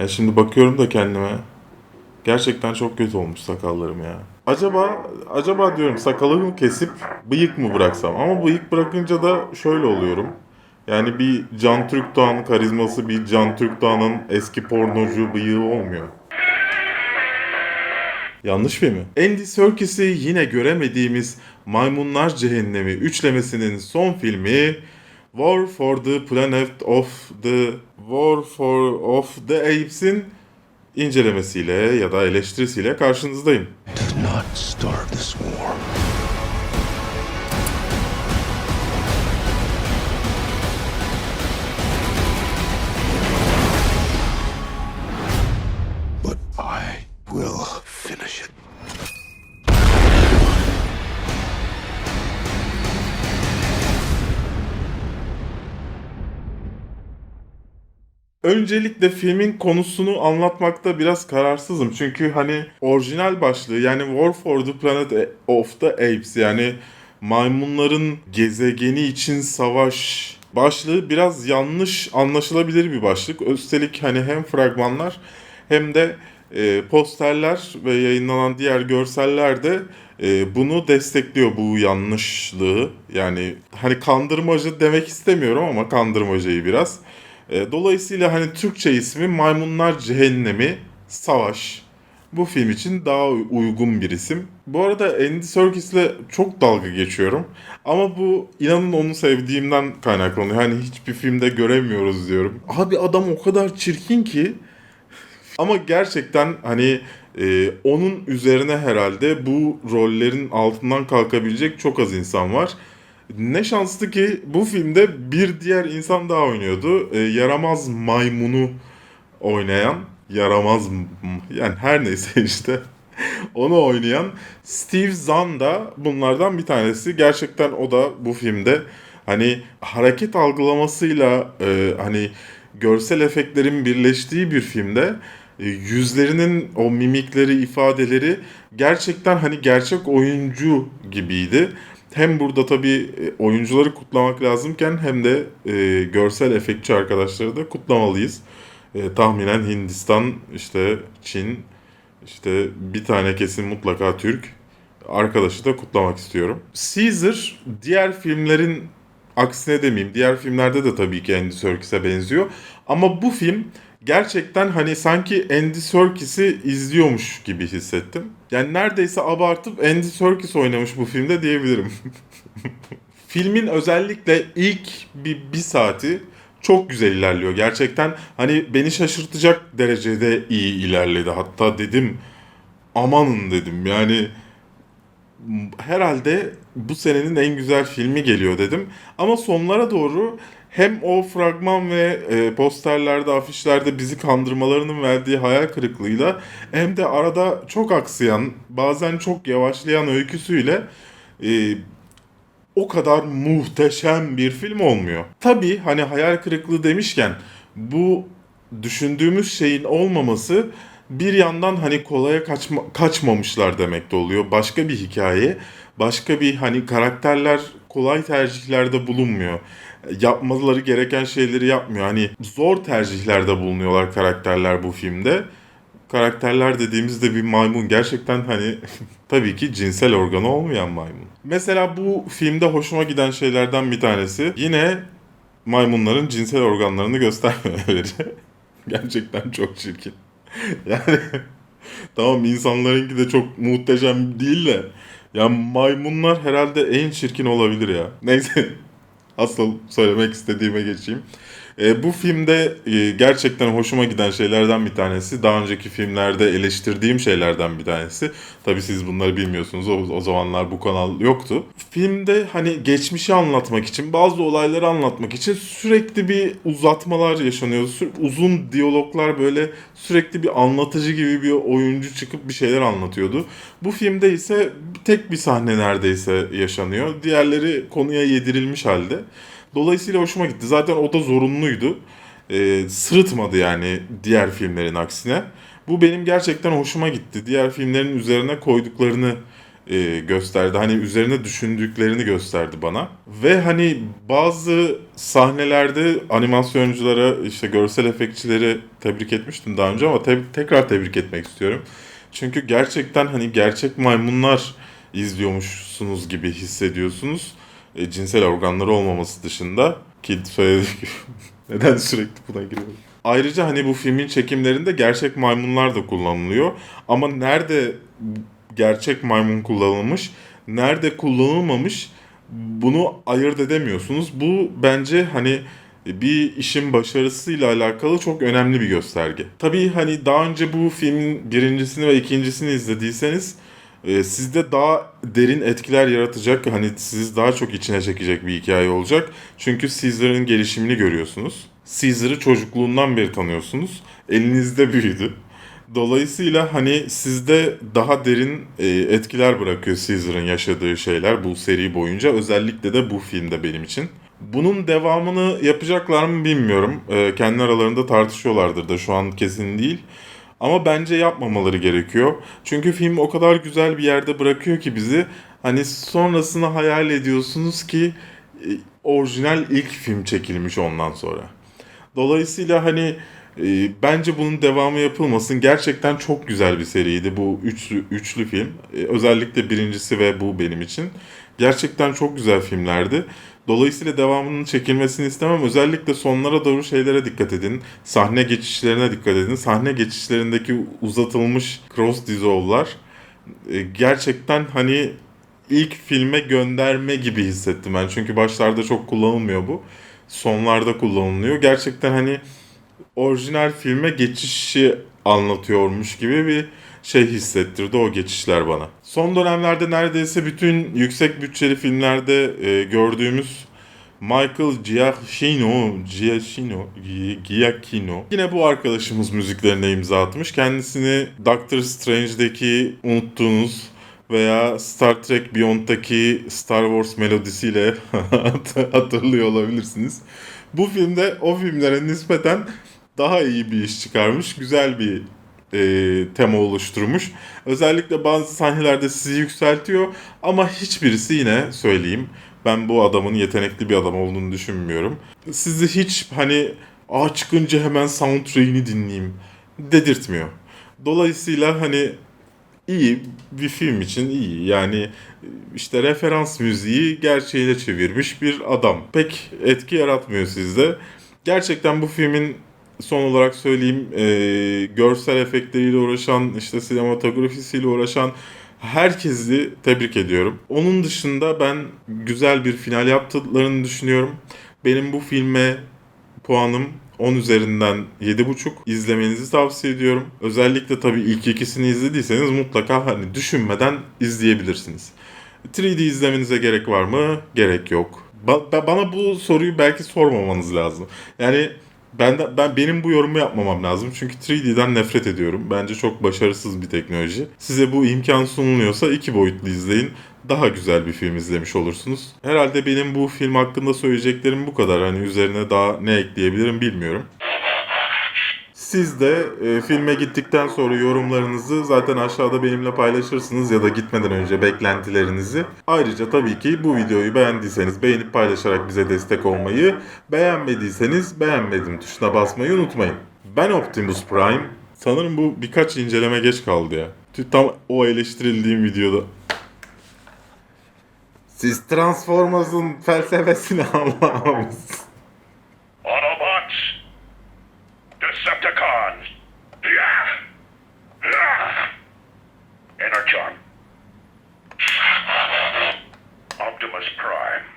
Yani şimdi bakıyorum da kendime. Gerçekten çok kötü olmuş sakallarım ya. Acaba acaba diyorum sakalımı kesip bıyık mı bıraksam? Ama bıyık bırakınca da şöyle oluyorum. Yani bir Can Türkdoğan karizması bir Can Türkdoğan'ın eski pornocu bıyığı olmuyor. Yanlış mı? Andy Serkis'i yine göremediğimiz Maymunlar Cehennemi üçlemesinin son filmi War for the Planet of the War for of the Apes'in incelemesiyle ya da eleştirisiyle karşınızdayım. But I will Öncelikle filmin konusunu anlatmakta biraz kararsızım. Çünkü hani orijinal başlığı yani War for the Planet of the Apes yani maymunların gezegeni için savaş başlığı biraz yanlış anlaşılabilir bir başlık. Üstelik hani hem fragmanlar hem de e, posterler ve yayınlanan diğer görseller de e, bunu destekliyor bu yanlışlığı. Yani hani kandırmacı demek istemiyorum ama kandırmacayı biraz. E, Dolayısıyla hani Türkçe ismi Maymunlar Cehennemi Savaş. Bu film için daha uygun bir isim. Bu arada Andy Serkis'le çok dalga geçiyorum. Ama bu inanın onu sevdiğimden kaynaklanıyor. Hani hiçbir filmde göremiyoruz diyorum. Abi adam o kadar çirkin ki. Ama gerçekten hani e, onun üzerine herhalde bu rollerin altından kalkabilecek çok az insan var. Ne şanslı ki bu filmde bir diğer insan daha oynuyordu. E, yaramaz maymunu oynayan, yaramaz yani her neyse işte onu oynayan Steve Zahn da bunlardan bir tanesi. Gerçekten o da bu filmde hani hareket algılamasıyla e, hani görsel efektlerin birleştiği bir filmde e, yüzlerinin o mimikleri, ifadeleri gerçekten hani gerçek oyuncu gibiydi. Hem burada tabii e, oyuncuları kutlamak lazımken hem de e, görsel efektçi arkadaşları da kutlamalıyız. E, tahminen Hindistan, işte Çin, işte bir tane kesin mutlaka Türk arkadaşı da kutlamak istiyorum. Caesar diğer filmlerin aksine demeyeyim. Diğer filmlerde de tabii ki Andy Serkis'e benziyor. Ama bu film gerçekten hani sanki Andy Serkis'i izliyormuş gibi hissettim. Yani neredeyse abartıp Andy Serkis oynamış bu filmde diyebilirim. Filmin özellikle ilk bir, bir saati çok güzel ilerliyor. Gerçekten hani beni şaşırtacak derecede iyi ilerledi. Hatta dedim amanın dedim yani herhalde bu senenin en güzel filmi geliyor dedim. Ama sonlara doğru hem o fragman ve e, posterlerde, afişlerde bizi kandırmalarının verdiği hayal kırıklığıyla hem de arada çok aksayan, bazen çok yavaşlayan öyküsüyle e, o kadar muhteşem bir film olmuyor. Tabii hani hayal kırıklığı demişken bu düşündüğümüz şeyin olmaması bir yandan hani kolaya kaçma, kaçmamışlar demek de oluyor. Başka bir hikaye, başka bir hani karakterler kolay tercihlerde bulunmuyor. Yapmaları gereken şeyleri yapmıyor. Hani zor tercihlerde bulunuyorlar karakterler bu filmde. Karakterler dediğimizde bir maymun gerçekten hani tabii ki cinsel organı olmayan maymun. Mesela bu filmde hoşuma giden şeylerden bir tanesi yine maymunların cinsel organlarını göstermemeleri. gerçekten çok çirkin. Yani tamam insanlarınki de çok muhteşem değil de ya maymunlar herhalde en çirkin olabilir ya. Neyse asıl söylemek istediğime geçeyim. E, bu filmde e, gerçekten hoşuma giden şeylerden bir tanesi. Daha önceki filmlerde eleştirdiğim şeylerden bir tanesi. Tabii siz bunları bilmiyorsunuz. O, o zamanlar bu kanal yoktu. Filmde hani geçmişi anlatmak için, bazı olayları anlatmak için sürekli bir uzatmalar yaşanıyor. Uzun diyaloglar böyle sürekli bir anlatıcı gibi bir oyuncu çıkıp bir şeyler anlatıyordu. Bu filmde ise tek bir sahne neredeyse yaşanıyor. Diğerleri konuya yedirilmiş halde. Dolayısıyla hoşuma gitti. Zaten o da zorunluydu. Ee, sırıtmadı yani diğer filmlerin aksine. Bu benim gerçekten hoşuma gitti. Diğer filmlerin üzerine koyduklarını e, gösterdi. Hani üzerine düşündüklerini gösterdi bana. Ve hani bazı sahnelerde animasyonculara, işte görsel efektçileri tebrik etmiştim daha önce ama te- tekrar tebrik etmek istiyorum. Çünkü gerçekten hani gerçek maymunlar izliyormuşsunuz gibi hissediyorsunuz. E, cinsel organları olmaması dışında ki söylediğim gibi neden sürekli buna giriyorum. Ayrıca hani bu filmin çekimlerinde gerçek maymunlar da kullanılıyor. Ama nerede gerçek maymun kullanılmış, nerede kullanılmamış bunu ayırt edemiyorsunuz. Bu bence hani bir işin başarısıyla alakalı çok önemli bir gösterge. Tabii hani daha önce bu filmin birincisini ve ikincisini izlediyseniz e, sizde daha derin etkiler yaratacak, hani sizi daha çok içine çekecek bir hikaye olacak. Çünkü Caesar'ın gelişimini görüyorsunuz. Caesar'ı çocukluğundan beri tanıyorsunuz. Elinizde büyüdü. Dolayısıyla hani sizde daha derin e, etkiler bırakıyor Caesar'ın yaşadığı şeyler bu seri boyunca. Özellikle de bu filmde benim için. Bunun devamını yapacaklar mı bilmiyorum. E, kendi aralarında tartışıyorlardır da şu an kesin değil. Ama bence yapmamaları gerekiyor. Çünkü film o kadar güzel bir yerde bırakıyor ki bizi. Hani sonrasını hayal ediyorsunuz ki e, orijinal ilk film çekilmiş ondan sonra. Dolayısıyla hani e, bence bunun devamı yapılmasın. Gerçekten çok güzel bir seriydi bu üçlü, üçlü film. E, özellikle birincisi ve bu benim için. Gerçekten çok güzel filmlerdi. Dolayısıyla devamının çekilmesini istemem. Özellikle sonlara doğru şeylere dikkat edin. Sahne geçişlerine dikkat edin. Sahne geçişlerindeki uzatılmış cross dissolve'lar e, gerçekten hani ilk filme gönderme gibi hissettim ben. Çünkü başlarda çok kullanılmıyor bu. Sonlarda kullanılıyor. Gerçekten hani orijinal filme geçişi anlatıyormuş gibi bir şey hissettirdi o geçişler bana. Son dönemlerde neredeyse bütün yüksek bütçeli filmlerde e, gördüğümüz Michael Giacchino, Giacchino, Gi- Giacchino. Yine bu arkadaşımız müziklerine imza atmış. Kendisini Doctor Strange'deki unuttuğunuz veya Star Trek Beyond'daki Star Wars melodisiyle hatırlıyor olabilirsiniz. Bu filmde o filmlere nispeten daha iyi bir iş çıkarmış. Güzel bir e, tema oluşturmuş. Özellikle bazı sahnelerde sizi yükseltiyor ama hiçbirisi yine söyleyeyim ben bu adamın yetenekli bir adam olduğunu düşünmüyorum. Sizi hiç hani aa çıkınca hemen soundtrack'ini dinleyeyim dedirtmiyor. Dolayısıyla hani iyi bir film için iyi. Yani işte referans müziği gerçeğiyle çevirmiş bir adam. Pek etki yaratmıyor sizde. Gerçekten bu filmin son olarak söyleyeyim e, görsel efektleriyle uğraşan işte sinematografisiyle uğraşan herkesi tebrik ediyorum. Onun dışında ben güzel bir final yaptıklarını düşünüyorum. Benim bu filme puanım 10 üzerinden 7.5 izlemenizi tavsiye ediyorum. Özellikle tabii ilk ikisini izlediyseniz mutlaka hani düşünmeden izleyebilirsiniz. 3D izlemenize gerek var mı? Gerek yok. Ba- bana bu soruyu belki sormamanız lazım. Yani ben de, ben benim bu yorumu yapmamam lazım. Çünkü 3D'den nefret ediyorum. Bence çok başarısız bir teknoloji. Size bu imkan sunuluyorsa iki boyutlu izleyin. Daha güzel bir film izlemiş olursunuz. Herhalde benim bu film hakkında söyleyeceklerim bu kadar. Hani üzerine daha ne ekleyebilirim bilmiyorum. Siz de e, filme gittikten sonra yorumlarınızı zaten aşağıda benimle paylaşırsınız ya da gitmeden önce beklentilerinizi. Ayrıca tabii ki bu videoyu beğendiyseniz beğenip paylaşarak bize destek olmayı, beğenmediyseniz beğenmedim tuşuna basmayı unutmayın. Ben Optimus Prime. Sanırım bu birkaç inceleme geç kaldı ya. Tam o eleştirildiğim videoda. Siz Transformers'ın felsefesini anlamamışsınız.